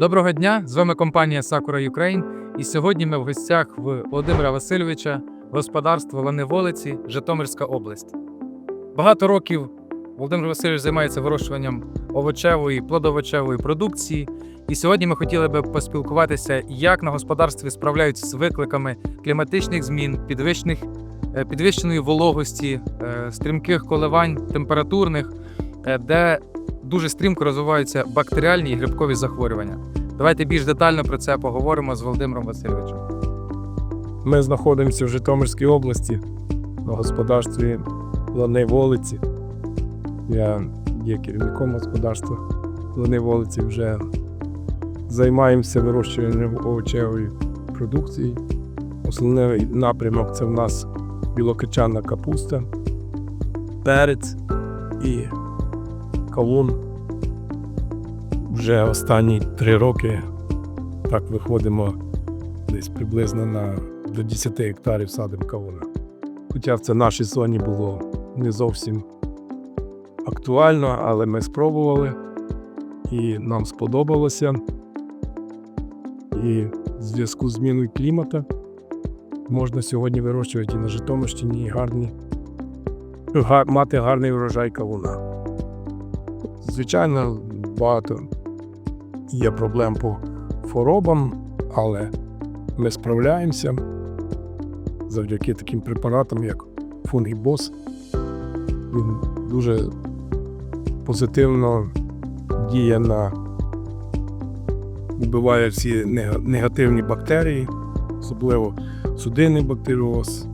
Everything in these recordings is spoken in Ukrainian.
Доброго дня! З вами компанія Sakura Ukraine. І сьогодні ми в гостях в Володимира Васильовича, господарство Лани Волиці, Житомирська область. Багато років Володимир Васильович займається вирощуванням овочевої, плодовочевої продукції. І сьогодні ми хотіли би поспілкуватися, як на господарстві справляються з викликами кліматичних змін, підвищених, е, підвищеної вологості, е, стрімких коливань температурних, е, де дуже стрімко розвиваються бактеріальні і грибкові захворювання. Давайте більш детально про це поговоримо з Володимиром Васильовичем. Ми знаходимося в Житомирській області на господарстві Лани Волиці. Я є керівником господарства Лани Волиці. Вже займаємося вирощуванням овочевої продукції. Основний напрямок це в нас білокачана капуста, перець і кавун. Вже останні три роки так виходимо десь приблизно на до 10 гектарів садимо кавуна. Хоча в це нашій зоні було не зовсім актуально, але ми спробували і нам сподобалося. І в зв'язку з зміною клімату можна сьогодні вирощувати і на Житомирщині і гарні, мати гарний врожай кавуна. Звичайно, багато є проблем по хворобам, але ми справляємося завдяки таким препаратам, як фунгібос. Він дуже позитивно діє на вбиває всі негативні бактерії, особливо судинний бактеріоз,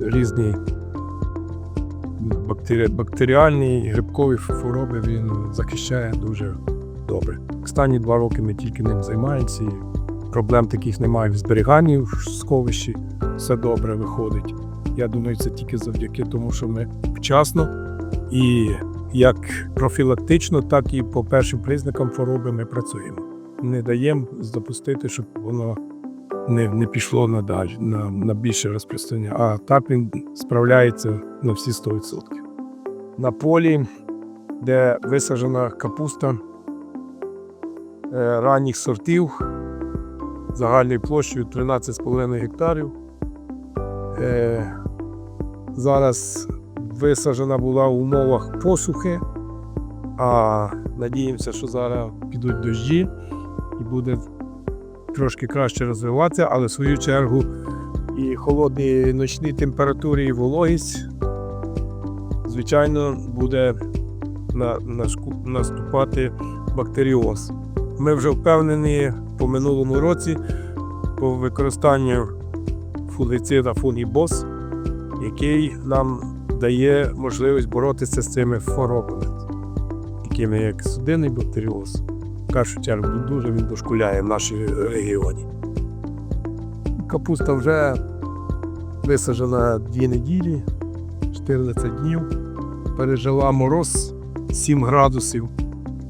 різні бактері... бактеріальні грибкові хвороби він захищає дуже добре. Останні два роки ми тільки ним займаємося. І проблем таких немає в зберіганні в сховищі. Все добре виходить. Я думаю, це тільки завдяки тому, що ми вчасно і як профілактично, так і по першим признакам хвороби ми працюємо. Не даємо запустити, щоб воно не, не пішло надалі, на, на більше розпространення. А так він справляється на всі 100%. На полі, де висаджена капуста е, ранніх сортів загальною площею 13,5 гектарів. Е, зараз висаджена була в умовах посухи, а надіємося, що зараз підуть дощі і буде трошки краще розвиватися, але в свою чергу і холодні ночні температури, і вологість, звичайно, буде на, наступати бактеріоз. Ми вже впевнені по минулому році по використанню фунгицида фунгібос, який нам дає можливість боротися з цими хворобами, такими як судинний бактеріоз. В першу чергу дуже він дошкуляє в нашій регіоні. Капуста вже висаджена дві неділі, 14 днів. Пережила мороз 7 градусів.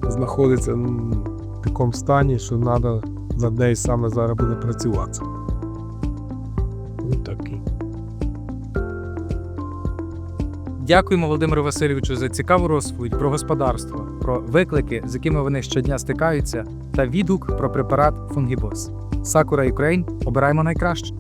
Знаходиться в такому стані, що треба над нею саме зараз буде працювати. Ось Дякуємо Володимиру Васильовичу за цікаву розповідь про господарство, про виклики, з якими вони щодня стикаються, та відгук про препарат Фунгібос. Сакура Юкрейн обираємо найкраще.